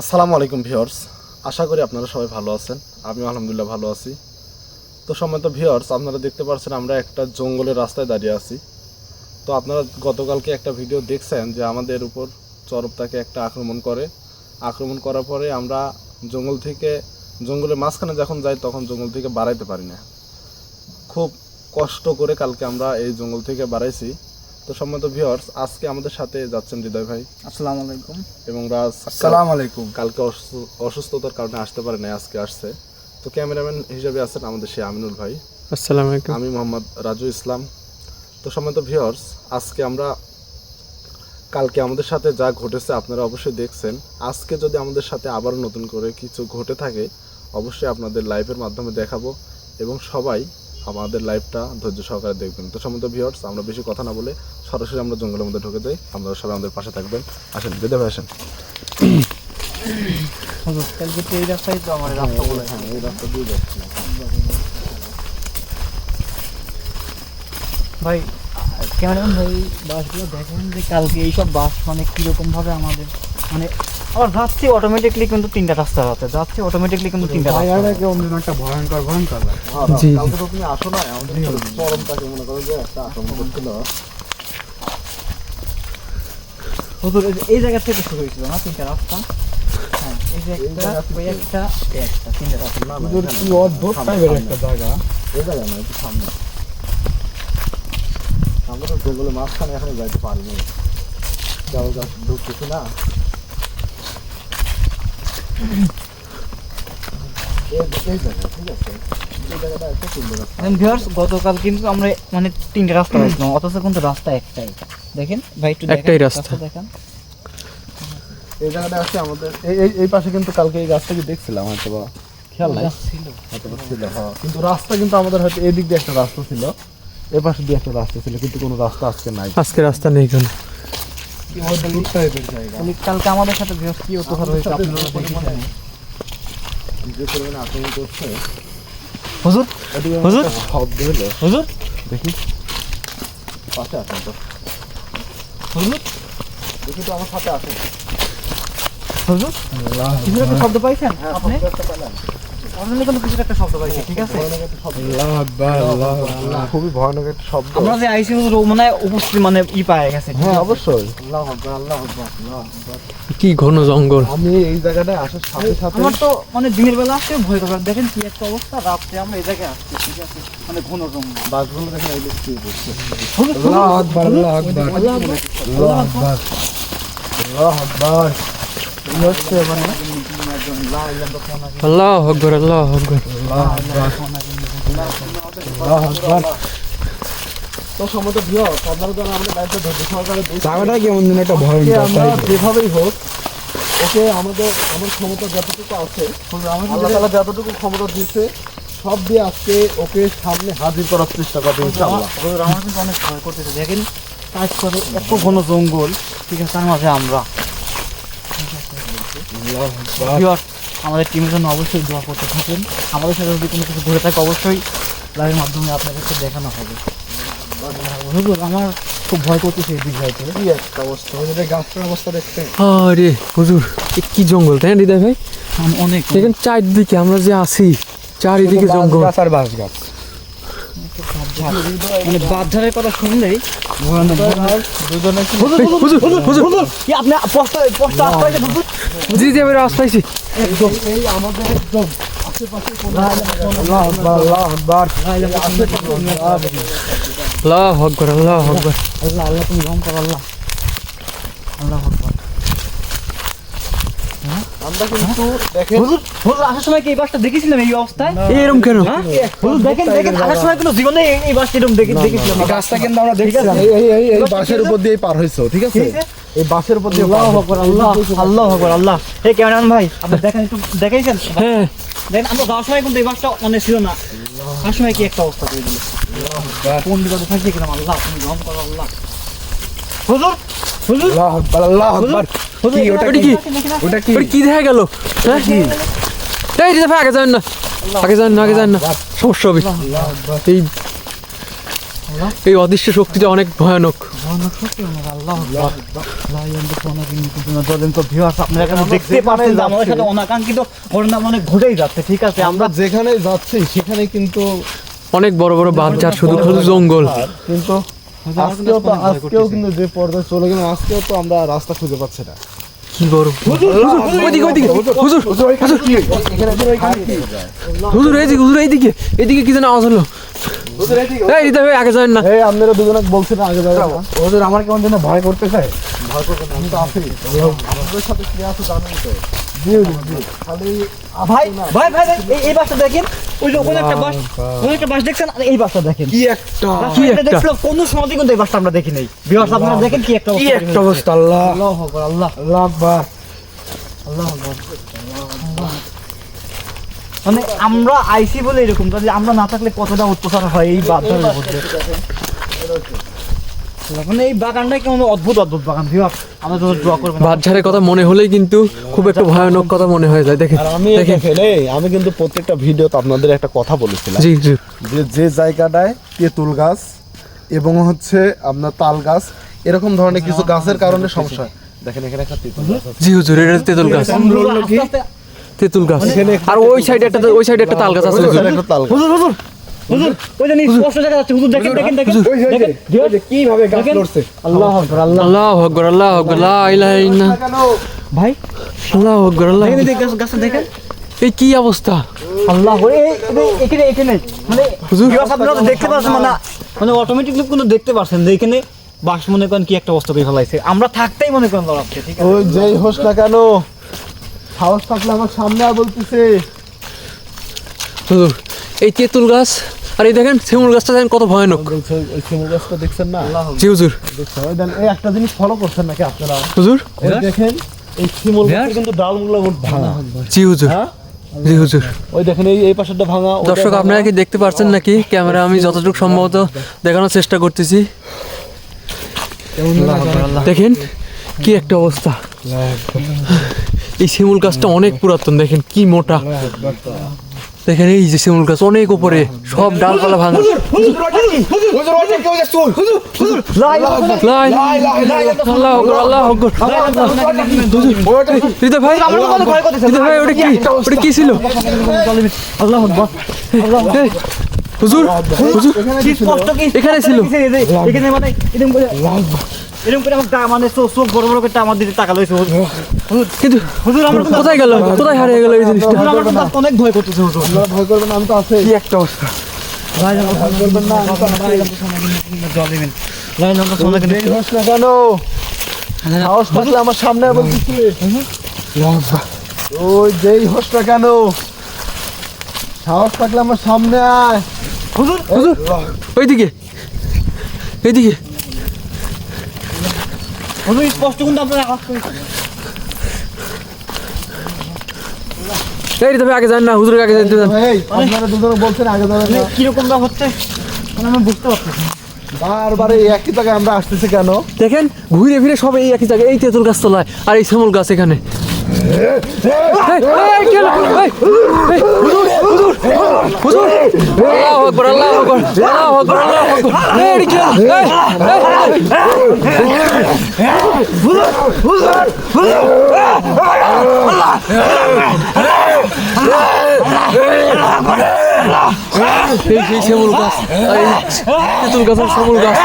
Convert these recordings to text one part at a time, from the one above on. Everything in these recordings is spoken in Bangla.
আসসালামু আলাইকুম ভিউয়ার্স। আশা করি আপনারা সবাই ভালো আছেন। আমি আলহামদুলিল্লাহ ভালো আছি। তো সময় তো ভিউয়ার্স, আপনারা দেখতে পাচ্ছেন আমরা একটা জঙ্গলের রাস্তায় দাঁড়িয়ে আছি। তো আপনারা গতকালকে একটা ভিডিও দেখছেন যে আমাদের উপর চরব তাকে একটা আক্রমণ করে। আক্রমণ করার পরে আমরা জঙ্গল থেকে জঙ্গলের মাঝখানে যখন যাই তখন জঙ্গল থেকে বাড়াইতে পারি না। খুব কষ্ট করে কালকে আমরা এই জঙ্গল থেকে বাড়াইছি। তো সম্মত ভিউয়ার্স আজকে আমাদের সাথে যাচ্ছেন হৃদয় ভাই। আসসালামু আলাইকুম। এবং রাজ আসসালামু আলাইকুম। কালকে অসুস্থ- অসুস্থতার কারণে আসতে পারে নাই আজকে আসছে। তো ক্যামেরাম্যান হিসেবে আছেন আমাদের সে আমিনুল ভাই। আসসালামু আলাইকুম। আমি মোহাম্মদ রাজু ইসলাম। তো সম্মানিত ভিউয়ার্স আজকে আমরা কালকে আমাদের সাথে যা ঘটেছে আপনারা অবশ্যই দেখছেন। আজকে যদি আমাদের সাথে আবার নতুন করে কিছু ঘটে থাকে, অবশ্যই আপনাদের লাইভের মাধ্যমে দেখাবো এবং সবাই আমাদের লাইভটা ধৈর্য সহকারে দেখবেন। তো সম্মানিত ভিউয়ার্স আমরা বেশি কথা না বলে সরাসরি আমরা জঙ্গলের মধ্যে ঢুকে যাই। আপনারা সবাই আমাদের পাশে থাকবেন। আসেন বেদে ভাই আসেন। বলে এই ভাই ক্যামেরাম্যান ভাই বাসগুলো দেখেন যে কালকে এইসব বাস মানে কীরকম ভাবে আমাদের মানে আবার যাচ্ছে অটোমেটিকলি কিন্তু তিনটা রাস্তা হতে যাচ্ছে অটোমেটিকলি কিন্তু তিনটা রাস্তা অন্য একটা ভয়ঙ্কর ভয়ঙ্কর জি জি, কালকে তো তুমি আসো না আমাদের চরম তাকে মনে করো যে একটা আক্রমণ করছিল। হুজুর এই জায়গা থেকে শুরু হয়েছিল না তিনটা রাস্তা? হ্যাঁ এই যে একটা ওই একটা একটা তিনটা রাস্তা। না, হুজুর কি অদ্ভুত টাইপের একটা জায়গা। এই জায়গা না একটু সামনে। জঙ্গলের মাঝখানে এখনও যাইতে পারিনি। কেবল গাছ ঢুকতেছি না। এই- এই জায়গা ঠিক আছে? এই জায়গাটা একটা সুন্দর রাস্তা। গতকাল কিন্তু আমরা মানে তিনটা রাস্তা পাইছিলাম অথচ কিন্তু রাস্তা একটাই দেখেন ভাই একটু একটাই রাস্তা। দেখেন। এই জায়গাটা আছে আমাদের এই এই- এই পাশে কিন্তু কালকে এই গাছটাকে দেখছিলাম হয়তো বা খেয়াল নাই? ছিল। হয়তো ছিল হ্যাঁ। কিন্তু রাস্তা কিন্তু আমাদের হয়তো এদিক দিয়ে একটা রাস্তা ছিল। এ পাশে দিয়ে একটা রাস্তা ছিল কিন্তু কোনো রাস্তা আজকে নাই। আজকে রাস্তা নেই কেন। কালকে আমাদের সাথে কি হয়েছে আপনারা যে পরিমাণে আক্রমণ করছে হুজুর? হুজুর? শব্দ হলো হুজুর? দেখি পাশে আসেন তো হুজুর? দেখি তো আমার সাথে আসেন হুজুর শব্দ পাইছেন আপনি? অনলাইনে কিন্তু কিছু একটা শব্দ পাইছি ঠিক আছে? আল্লাহ আকবার খুবই ভয়ানক একটা শব্দ। আমরা যে আইসি মানে উপস্থিত মানে ই পায় গেছে হ্যাঁ অবশ্যই। আল্লাহ আকবার আল্লাহ আকবার কি ঘন জঙ্গল। আমি এই জায়গাটায় আসার সাথে সাথে আমার তো মানে দিনের বেলা আসতে ভয় করে দেখেন কি একটা অবস্থা রাত্রে আমরা এই জায়গায় আসছি ঠিক আছে? মানে ঘন জঙ্গল। বাসগুলো দেখেন এই কি করছে আল্লাহ আকবার আল্লাহ আকবার। আল্লাহ আকবার। আল্লাহ আকবার। আল্লাহ আকবার। মানে আল্লাহ আকবার আল্লাহ আকবার। জায়গাটা কেমন যেন একটা টাইপের যেভাবেই হোক ওকে আমাদের আমার ক্ষমতা যতটুকু আছে আল্লাহ যতটুকু ক্ষমতা দিয়েছে সব দিয়ে আজকে ওকে সামনে হাজির করার চেষ্টা করবে ইনশাআল্লাহ। আমার আমার কিন্তু অনেক ভয় করতেছে। দেখেন কাজ করে এত ঘন জঙ্গল ঠিক আছে তার মাঝে আমরা। আমাদের টিমের জন্য অবশ্যই দোয়া করতে থাকেন আমাদের সাথে যদি কোনো কিছু ঘুরে থাকে অবশ্যই লাইভের মাধ্যমে আপনাদেরকে দেখানো হবে। হুজুর আমার খুব ভয় করতেছে এই দিক যাইতে কি একটা অবস্থা গাছটার অবস্থা দেখতে। আরে হুজুর কি জঙ্গল তাই হৃদয় ভাই? আম- অনেক দেখেন চারদিকে আমরা যে আছি চারিদিকে জঙ্গল। আর বাঁশ গাছ। মানে বাঁধঝাড়ের কথা শুনলেই কি আপনি পোস্ট পোস্ট আসতে জি জি আমি রাস্তা পাইছি এই আমাদের একদম আল্লাহ আকবার আল্লাহ আকবার। আল্লাহ আল্লাহ আকবার। আল্লাহ আল্লাহ তুমি করো আল্লাহ। আল্লাহ আকবার। আমরা কিন্তু দেখেন হুজুর হুজুর আসার সময় কি এই বাসটা দেখেছিলাম এই অবস্থায়? এরম কেন? হুজুর দেখেন দেখেন আসার সময় কোনো জীবনে এই- এই বাসটা এরকম দেখে দেখেছিলাম গাছটা কিন্তু আমরা দেখছিলাম। এই এই এই এই উপর দিয়ে পার হইছো ঠিক আছে? এই বাঁশের উপর দিয়ে আল্লাহ আকবার আল্লাহ আল্লাহ আকবার আল্লাহ। এই ক্যামেরাম্যান ভাই আপনি দেখেন একটু দেখাইছেন? হ্যাঁ। দেখেন আমরা যাওয়ার সময় কিন্তু এই বাসটা মানে ছিল না। আসার সময় কি একটা অবস্থা করে দিল কোন বিপদে ফাঁসি গেলাম আল্লাহ তুমি রহম করো আল্লাহ। হুজুর হুজুর আল্লাহ আকবার আল্লাহ আকবার। কি, ওটা কি? দেখেন, দেখেন, ওটা কি? কি দেখা গেল? হ্যাঁ? এই রিদা আগে যান না। আগে যান না আগে যান না। সমস্যা হবে। এই এই অদৃশ্য শক্তিটা অনেক ভয়ানক। আমরা আমরা যেখানে যাচ্ছি সেখানে কিন্তু অনেক বড় বড় বাচ্চা শুধু শুধু জঙ্গল। কিন্তু আজকেও তো আজকেও কিন্তু যে পর্যায়ে চলে গেলাম আজকেও তো আমরা রাস্তা খুঁজে পাচ্ছি না। কি বড় ওইদিকে ওইদিকে। হুজুর হুজুর এইদিকে হুজুর এইদিকে কি যেন আওয়াজ হলো? এই রিদা ভাই আগে না। এই আপনারা দুজনে বলছেন আগে যাবেন না। আমার কেমন যেন ভয় করতে চায় আমি তো আছি। আমাদের সাথে কি আছে জানেন তো? ভাই ভাই ভাই ভাই, এই এই বাসটা দেখেন। ওই যে ওখানে একটা বাস ওখানে একটা বাস দেখছেন? এই বাসটা দেখেন। কি একটা। কি একটা? দেখছিলাম কোনো সময় কিন্তু এই বাসটা আমরা দেখি নাই। ভিউয়ার্স আপনারা দেখেন কি একটা কি একটা অবস্থা আল্লাহ। আল্লাহ আকবার আল্লাহ। আল্লাহ আকবার। আল্লাহ আকবার মানে আমরা আইসি বলে এরকম যদি আমরা না থাকলে কতটা অত্যাচার হয় এই মধ্যে? মানে এই বাগানটা কেমন অদ্ভুত অদ্ভুত বাগান। ভিউয়ার্স আমরা যখন ড্র করবেন বাচ্চারের কথা মনে হলেই কিন্তু খুব একটা ভয়ানক কথা মনে হয়ে যায়। দেখেন আমি দেখেন। দেখেন আমি কিন্তু প্রত্যেকটা ভিডিওতে আপনাদের একটা কথা বলেছিলাম। জি জি। যে যে জায়গাটায় তেঁতুল গাছ এবং হচ্ছে আপনার তাল গাছ এরকম ধরনের কিছু গাছের কারণে সমস্যা হয়। দেখেন এখানে একটা তেঁতুল গাছ জি হুজুর এটা তেঁতুল গাছ। তেঁতুল গাছ। আর ওই সাইডে একটা ওই সাইডে একটা তাল গাছ আছে হুজুর। হুজুর। হুজুর হুজুর ওই যে নিচ স্পষ্ট দেখা যাচ্ছে হুজুর দেখেন দেখেন দেখেন দেখেন ভিউয়ার্স কীভাবে গাছ দেখেন। লড়ছে। আল্লাহ আকবার আল্লাহ আল্লাহ আকবার আল্লাহ আকবার লা ইলাহা ইল্লাল্লাহ। ভাই আল্লাহ আকবার আল্লাহ দেখেন গাছ দেখেন। এই কি অবস্থা? আল্লাহ এখানে এখানে। মানে আপনারা দেখতে পাচ্ছেন মানে মানে অটোমেটিকলি কোনো দেখতে পাচ্ছেন যে এখানে বাস মনে করেন কি একটা অবস্থা করে ফেলাইছে। আমরা থাকতেই মনে করেন লড়াচ্ছে ঠিক আছে? ওই যেই হোস না কেন। সাহস থাকলে আমার সামনে আর বলতেছে। হুজুর এই তেঁতুল গাছ আর এই দেখেন শিমুল গাছটা দেখেন কত ভয়ানক। ওই শিমুল গাছটা দেখছেন না? জি হুজুর। দেখছেন? এই একটা জিনিস ফলো করছেন নাকি আপনারা? হুজুর? দেখেন এই শিমুল গাছের কিন্তু ডালগুলো ভাঙা। জি হুজুর। হ্যাঁ? জি হুজুর। ওই দেখেন এই এই পাশেরটা ভাঙা দর্শক আপনারা কি দেখতে পাচ্ছেন নাকি? ক্যামেরা আমি যতটুকু সম্ভবত দেখানোর চেষ্টা করতেছি। দেখেন কি একটা অবস্থা। এই শিমুল গাছটা অনেক পুরাতন দেখেন কি মোটা। দেখেন এই যে শিমুল গাছ অনেক উপরে সব ডালপালা ভাঙা আল্লাহ কি ছিল হুজুর হুজুর এখানে ছিল। এখানে মানে এরকম করে আমার মানে চোখ চোখ বড় বড় করে আমার দিকে হয়েছে হুজুর। কিন্তু হুজুর আমার কোথায় গেল? কোথায় হারিয়ে গেল এই জিনিসটা? আমার অনেক ভয় করতেছে হুজুর। ভয় করবেন না, আমি তো আছি। কি একটা অবস্থা? যেই হোস না কেন? সাহস থাকলে আমার সামনে ওই যেই হোস না কেন? সাহস থাকলে আমার সামনে আয়। হুজুর হুজুর। ওইদিকে। এইদিকে। হুজুর স্পষ্ট কিন্তু আপনার আওয়াজ করে এই তবে আগে যান না হুজুরের আগে যেতে দেন আপনারা দুজনে বলছেন আগে যাবেন না। কীরকম ব্যাপার হচ্ছে মানে আমি বুঝতে পারছি বারবার এই একই জায়গায় আমরা আসতেছি কেন? দেখেন ঘুরে ফিরে সবাই এই একই জায়গায় এই তেঁতুল গাছ তোলায় আর এই শ্যামল গাছ এখানে। হুজুর, এই, সেই শিমুল গাছ এই তেঁতুল গাছ আর শিমুল গাছ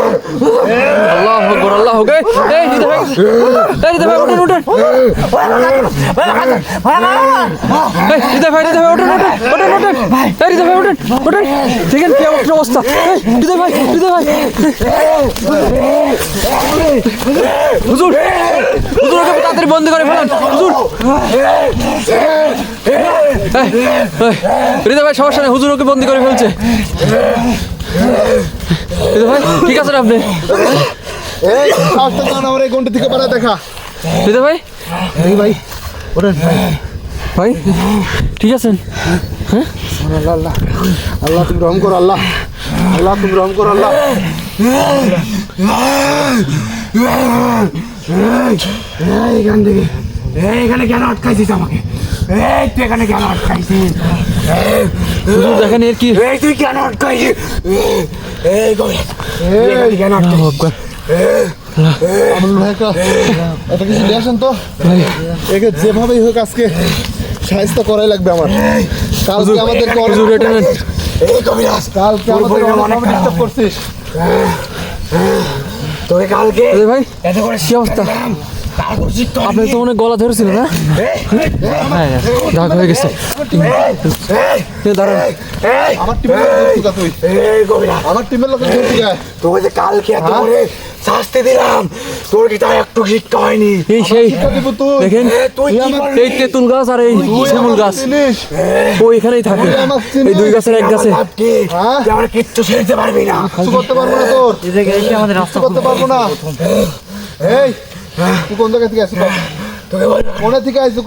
আল্লাহ আকবার আল্লাহ আকবার এই নিতে ভাই এই নিতে ভাই উঠেন উঠেন এই নিতে ভাই নিতে ভাই ভাই দেখেন কি অবস্থা এই ভাই নিতে ভাই হুজুর হুজুর ওকে তাড়াতাড়ি করে ফেলেন হুজুর রিদা ভাই সমস্যা নেই হুজুর ওকে বন্দি করে ফেলছে রিদা ভাই ঠিক আছে আপনি থেকে দেখা রিদা ভাই ভাই ওরেন ভাই? ঠিক আছেন আল্লাহ আল্লাহ। আল্লাহ তুমি রহম করো আল্লাহ। আল্লাহ তুমি রহম করো আল্লাহ। এইখান থেকে। এইখানে কেন আটকাইছিস আমাকে? এই তুই এখানে কেন আটকাইছিস? হুজুর দেখেন এর কি? এই তুই কেন আটকাইছিস? এই গো এই কেন আল্লাহু আমল ভাই একটা একটা কিছু নিয়ে আসেন তো একে যেভাবেই হোক আজকে। সাহায্য করাই লাগবে আমার। কালকে আমাদের হুজুর এটা এই কবিরাজ কালকে আমাদের অনেক অনেক ডিস্টার্ব করছিস। তোরে কালকে ভাই এত করে কি অবস্থা? আপনার তো মনে গলা ধরেছিল না দাগ হয়ে গেছে। দাঁড়ান আমার টিমের লোক আমার টিমের লোক তোকে যে কালকে এত হ্যাঁ? করে শাস্তি দিলাম। তোর কি তার একটু শিক্ষা হয়নি? এই সেই দেখেন তুই এই তেঁতুল গাছ আর এই শ্যামল গাছ। ও এখানেই থাকে। তুই এই দুই গাছের এক গাছে। আমার? হ্যাঁ? তুই আমার কিচ্ছু ছেড়তে পারবি না। করতে পারব না তোর। আমাদের রাস্তা করতে পারব না। এই তুই কোন জায়গা থেকে আসিস? কোনে? থেকে আসিস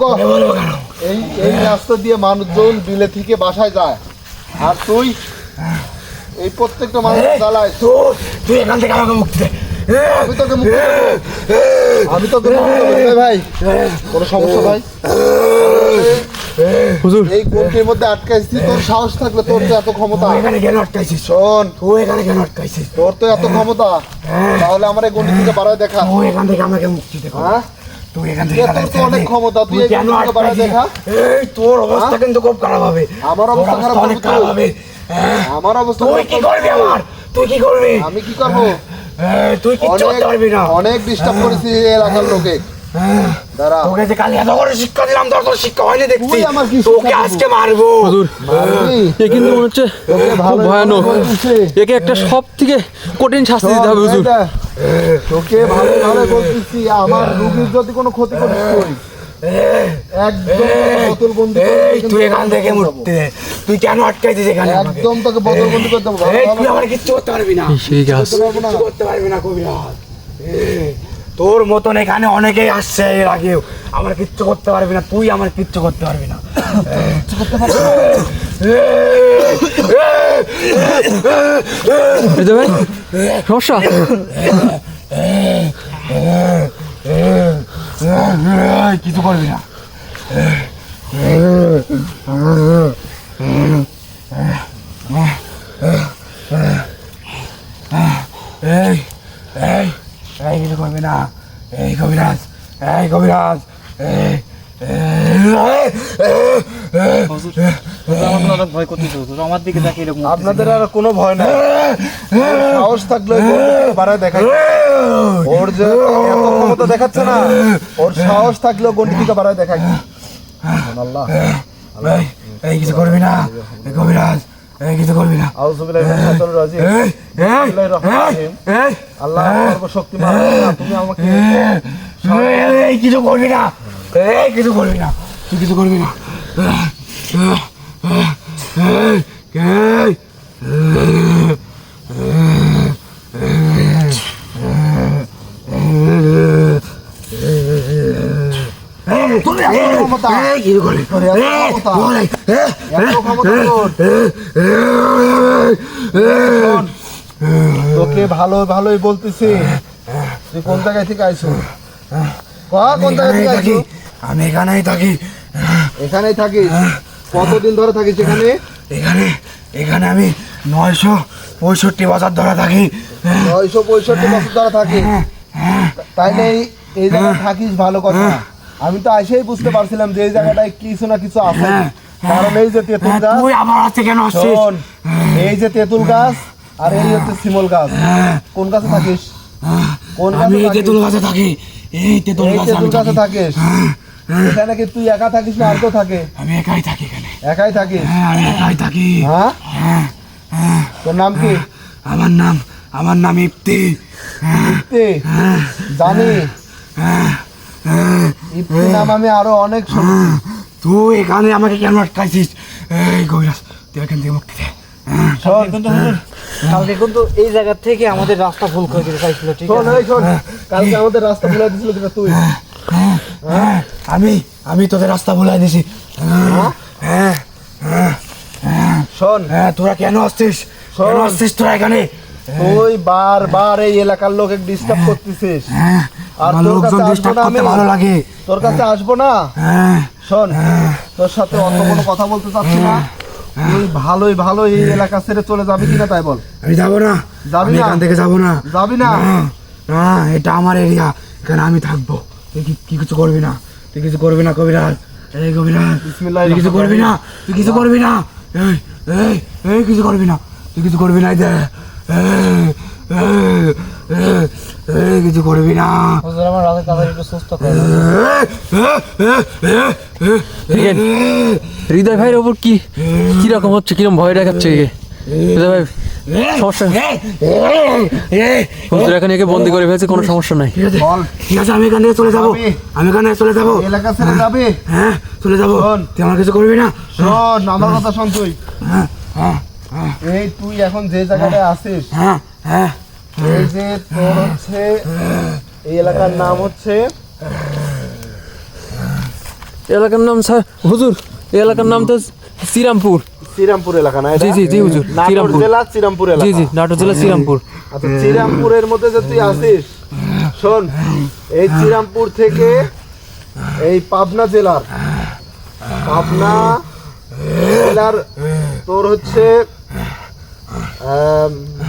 এই এই রাস্তা দিয়ে মানুষজন বিলে থেকে বাসায় যায়। আর তুই এই প্রত্যেকটা মানুষ জ্বালায়। তুই তুই এখান থেকে আমাকে মুক্তি দে। আমি তোকে মুক্তি। আমি তোকে। ভাই কোনো সমস্যা ভাই? হুজুর। এই গন্ডির মধ্যে আটকাইছিস তোর সাহস থাকলে তোর তো এত ক্ষমতা। এখানে কেন আটকাইছিস শোন। তুই এখানে কেন আটকাইছিস তোর তো এত ক্ষমতা। তাহলে আমার এই গন্ডি থেকে বাড়ায় দেখা। তুই এখান থেকে আমাকে মুক্তি দে। হ্যাঁ? তুই এখান থেকে তোর তো অনেক ক্ষমতা। তুই কেন আটকাইছিস? দেখা? এই তোর অবস্থা কিন্তু খুব খারাপ হবে। আমার অবস্থা খারাপ হবে হ্যাঁ। আমার অবস্থা তুই কি করবি আমার? তুই কি করবি? আমি কি করব? তুই কিচ্ছু করতে পারবি না। অনেক ডিস্টার্ব করেছি এলাকার লোকে। দাঁড়া। তোকে যে কালি এত করে শিক্ষা দিলাম তোর তোর শিক্ষা হয়নি দেখছি। তোকে আজকে মারবো। হুজুর এ কিন্তু মনে হচ্ছে খুব ভয়ানক। একে একটা সব থেকে কঠিন শাস্তি দিতে হবে হুজুর। তোকে ভালো ভালো বলতেছি আমার রুগীর যদি কোনো ক্ষতি করিস তুই একদম এই তুই এখান থেকে তুই কেন আটকাইছিস এখানে আমাকে একদম তোকে বোতল বন্দি করে দেবো ভালো এই, ভালো তুই আমার কিচ্ছু করতে পারবি না করতে পারব না। কবিরাজ তোর মতন এখানে অনেকেই আসছে এর আগেও আমার কিচ্ছু করতে পারবি না তুই আমার কিচ্ছু করতে পারবি না সমস্যা কিছু করবি না এই এই এই কিছু করবি না এই কবিরাজ এই কবিরাজ এই আপনাদের আর কোনো ভয় নাই সাহস থাকলে বাড়ায় দেখাই ওর যে এত ক্ষমতা দেখাচ্ছে না ওর সাহস থাকলেও গন্ডি থেকে বাড়ায় দেখাই আল্লাহ। এই, এই কিছু করবি না। কবিরাজ এই কিছু করবি না। আল্লাহ সর্বশক্তিমান তুমি আমাকে এই কিছু করবি না। এই কিছু করবি না। তুই কিছু করবি না। এই, এই, তোর এত ক্ষমতা এই, কিছু করবি তোর এত এই, ক্ষমতা বল, এই, এই, এত ক্ষমতা তোর শোন, তোকে ভালো ভালোই বলতেছি। তুই কোন জায়গায় থেকে আইছো কোন জায়গা থেকে থাকি আইছো আমি এখানেই থাকি। এখানেই থাকিস? কতদিন ধরে থাকিস এখানে? এখানে এখানে আমি নয়শো পঁয়ষট্টি বছর ধরে থাকি। নয়শো পঁয়ষট্টি বছর ধরে থাকি তাইলে এই- এই জায়গায় থাকিস ভালো কথা? আমি তো এসেই বুঝতে পারছিলাম যে এই জায়গাটায় কিছু না কিছু আছে। কারণ এই যে তেঁতুল গাছ আমার কেন শোন এই যে তেঁতুল গাছ আর এই হচ্ছে শিমল গাছ। কোন গাছে থাকিস? কোন আমি গাছে এই তেঁতুল গাছে থাকি। এই তেঁতুল গাছে গাছে থাকিস? এখানে কি তুই একা থাকিস না আর কেউ থাকে? আমি একাই থাকি এখানে। একাই থাকিস? হ্যাঁ আমি একাই থাকি। হ্যাঁ? হ্যাঁ হ্যাঁ। তোর নাম কি? আমার নাম আমার নাম ইপ্তি। ইপ্তি? জানি। ইপ্তি নাম আমি আরও অনেক শুনেছি। তুই এখানে আমাকে কেন আটকাইছিস? এই গৈরাস তুই এখান থেকে মুক্তি দে। শোন কিন্তু কালকে কিন্তু এই জায়গা থেকে আমাদের রাস্তা ভুল করে দিতে চাইছিল ঠিক শোন আছে? এই শোন কালকে আমাদের রাস্তা ভুলে দিছিল যেটা তুই? হ্যাঁ, আমি আমি তোদের রাস্তা ভুলাই দিছি হ্যাঁ শোন। হ্যাঁ তোরা কেন আসছিস? কেন আসছিস তোরা এখানে? তুই বারবার এই এলাকার লোকে ডিস্টার্ব করতেছিস। হ্যাঁ। আর তোর কাছে আসব না আমি? ভালো লাগে। তোর কাছে আসব না? হ্যাঁ। শোন তোর সাথে অত কোনো কথা বলতে চাচ্ছি না। তুই ভালোই ভালো এই এলাকা ছেড়ে চলে যাবি কিনা তাই বল। আমি যাব না। যাবি না? এখান থেকে যাব না। যাবি না? না, এটা আমার এরিয়া এখানে আমি থাকব। তুই কি কিছু করবি না? তুই কিছু করবি না কবিরাজ? এই কবিরাজ তুই কিছু করবি না? তুই কিছু করবি না? এই এই এই কিছু করবি না? তুই কিছু করবি না এই কিছু করবি না। হুজুর আমার রাতে তাড়াতাড়ি একটু সুস্থ করে। হৃদয় ভাইয়ের ওপর কি কীরকম হচ্ছে কীরকম ভয় দেখাচ্ছে হৃদয় ভাই সমস্যা? হুজুর এখানে একে বন্দি করে ফেলছে কোনো সমস্যা নাই। ঠিক আছে বল। ঠিক আছে আমি এখান থেকে চলে যাব। আমি এখান থেকে চলে যাব। এলাকা ছেড়ে যাবি হ্যাঁ চলে যাব। তুই আমার কিছু করবি না? শোন আমার কথা শোন তুই। হ্যাঁ হ্যাঁ হ্যাঁ। এই তুই এখন যে জায়গাটায় আছিস হ্যাঁ হ্যাঁ। এই যে তোর হচ্ছে এই এলাকার নাম হচ্ছে এলাকার নাম স্যার হুজুর এই এলাকার নাম তো শ্রীরামপুর। শ্রীরামপুর এলাকা না জি, জি, জি, হুজুর, শ্রীরামপুর। জেলা শ্রীরামপুর এলাকা জি জি নাটোর জেলা শ্রীরামপুর। আচ্ছা শ্রীরামপুরের মধ্যে যে তুই আছিস শোন এই শ্রীরামপুর থেকে এই পাবনা জেলার পাবনা জেলার তোর হচ্ছে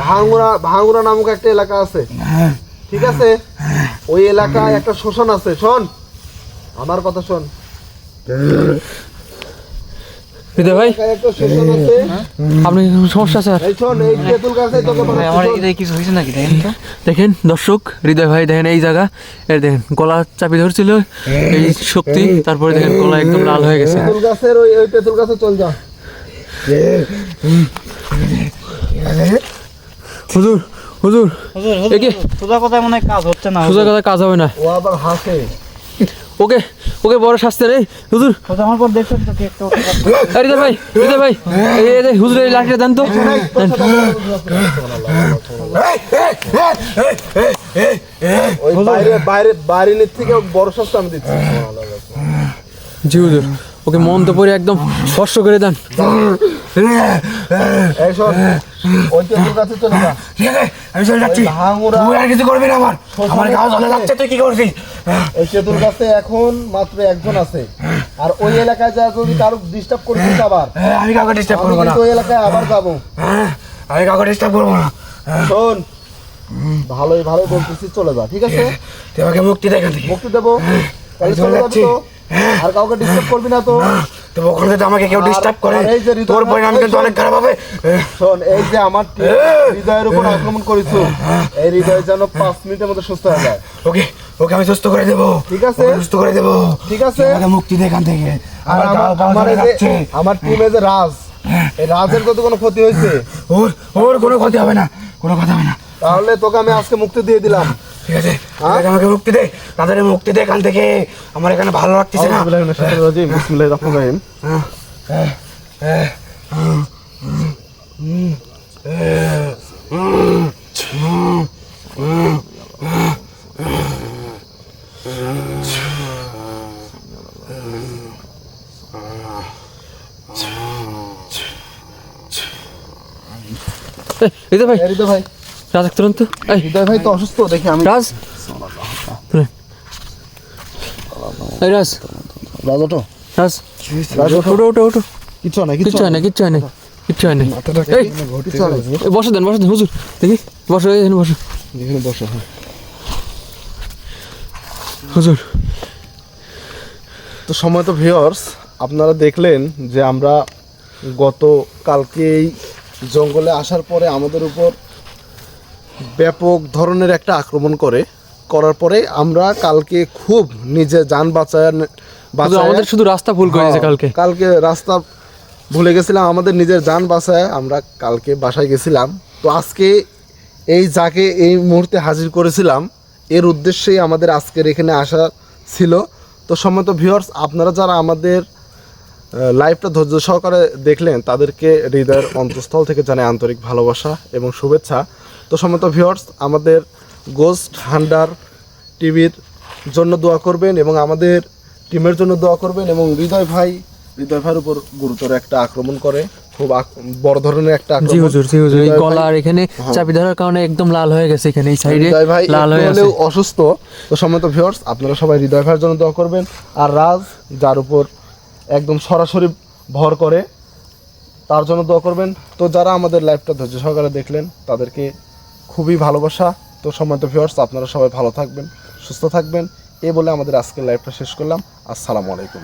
ভাঙ্গুরা ভাঙ্গুরা নামক একটা এলাকা আছে। ঠিক আছে? ওই এলাকায় একটা শ্মশান আছে। শোন আমার কথা শোন। ভাই। সমস্যা স্যার কিছু হয়েছে নাকি? দেখেন দর্শক হৃদয় ভাই দেখেন এই জায়গা। এই দেখেন গলা চাপি ধরছিল। এই শক্তি তারপরে দেখেন গলা একদম লাল হয়ে গেছে। তেঁতুল গাছের ওই ওই তেঁতুল গাছে চল যা। হুজুর হুজুর। হুজুর একে। সোজা কথায় মনে হয় কাজ হচ্ছে না সোজা হুজুর। কথা কাজ হবে না। ও আবার হাসে। ওকে ওকে বড় শাস্তি নেই হুজুর। আমার পর দেখছেন তো কি একটা এই হৃদয় ভাই হৃদয় ভাই এই এই, এই, হুজুর এই লাঠিটা দেন তো। বাইরে বাইরে বাইরের থেকে বড় শাস্তি আমি দিচ্ছি। জি হুজুর। ওকে মন তো পরে একদম স্পর্শ করে দেন। এখন মাত্র একজন আছে। আর ওই এলাকায় যা যদি কারও ডিস্টার্ব করছিস আবার। আমি কাউকে ডিস্টার্ব করব না। ওই এলাকায় আবার যাব। হ্যাঁ, আমি কাউকে ডিস্টার্ব করব না। শোন ভালোই ভালো বলতেছি চলে যা ঠিক আছে? তুই আমাকে মুক্তি দেখা থেকে। মুক্তি দেবো। তাহলে চলে চলে যাচ্ছি। আর কাউকে ডিস্টার্ব করবি না তো। তো ওখানে যদি আমাকে কেউ ডিস্টার্ব করে। তোর পরিণাম কিন্তু অনেক খারাপ হবে। শোন এই যে আমার হৃদয়ের উপর আক্রমণ করেছ এই হৃদয় যেন পাঁচ মিনিটের মধ্যে সুস্থ হয়ে যায়। ওকে ওকে আমি সুস্থ করে দেবো। ঠিক আছে। সুস্থ করে দেবো। ঠিক আছে। আমাকে মুক্তি দে এখান থেকে। আর আমার আমার টিমে যে রাজ এই রাজের কত কোনো ক্ষতি হয়েছে? ওর ওর কোনো ক্ষতি হবে না। কোনো কথা হবে না। তাহলে তোকে আমি আজকে মুক্তি দিয়ে দিলাম। ঠিক আছে হ্যাঁ? তুই আমাকে মুক্তি দে তাদের মুক্তি দে এখান থেকে আমার এখানে ভালো লাগতেছে না বিসমিল্লাহির রহমানির রহিম হ্যাঁ, হ্যাঁ, হ্যাঁ, হ্যাঁ, এই, হৃদয় ভাই এই হৃদয় ভাই রাজ তুরন্ত এই হৃদয় ভাই তো অসুস্থ দেখি আমি রাজ এই রাজ রাজ ওঠো রাজ রাজ ওঠো ওটো ওটো কিচ্ছু হয় না কিচ্ছু হয় না কিচ্ছু হয় না কিচ্ছু হয় এই কিচ্ছু হয় না এই, বসে দেন বসে দেন হুজুর দেখি বসো এখানে বসো এখানে বসো হ্যাঁ হুজুর তো সময় তো ভিওর্স আপনারা দেখলেন যে আমরা গত কালকেই জঙ্গলে আসার পরে আমাদের উপর ব্যাপক ধরনের একটা আক্রমণ করে। করার পরে আমরা কালকে খুব নিজে যান বাঁচায় আমাদের শুধু রাস্তা ভুল করে হ্যাঁ, কালকে। কালকে রাস্তা ভুলে গেছিলাম আমাদের নিজের যান বাঁচায় আমরা কালকে বাসায় গেছিলাম। তো আজকে এই যাকে এই মুহূর্তে হাজির করেছিলাম এর উদ্দেশ্যেই আমাদের আজকের এখানে আসা ছিল। তো সম্মত ভিউয়ার্স আপনারা যারা আমাদের লাইভটা ধৈর্য সহকারে দেখলেন তাদেরকে হৃদয়ের অন্তঃস্থল থেকে জানাই আন্তরিক ভালোবাসা এবং শুভেচ্ছা। তো সম্মত ভিউয়ার্স আমাদের গোস্ট হান্ডার টিভির জন্য দোয়া করবেন এবং আমাদের টিমের জন্য দোয়া করবেন এবং হৃদয় ভাই হৃদয় ভাইয়ের উপর গুরুতর একটা আক্রমণ করে খুব বড় ধরনের একটা জি হুজুর জি হুজুর এই হৃদয় ভাই- গলা আর এখানে চাবি ধরার কারণে একদম লাল হয়ে গেছে এখানে এই সাইডে লাল হয়ে হলেও অসুস্থ তো সম্মত ভিউয়ার্স আপনারা সবাই হৃদয় ভাইয়ের জন্য দোয়া করবেন। আর রাজ যার উপর একদম সরাসরি ভর করে তার জন্য দোয়া করবেন। তো যারা আমাদের লাইভটা ধৈর্য সহকারে দেখলেন তাদেরকে খুবই ভালোবাসা। তো সম্মানিত ভিউয়ার্স আপনারা সবাই ভালো থাকবেন, সুস্থ থাকবেন। এ বলে আমাদের আজকের লাইভটা শেষ করলাম। আসসালামু আলাইকুম।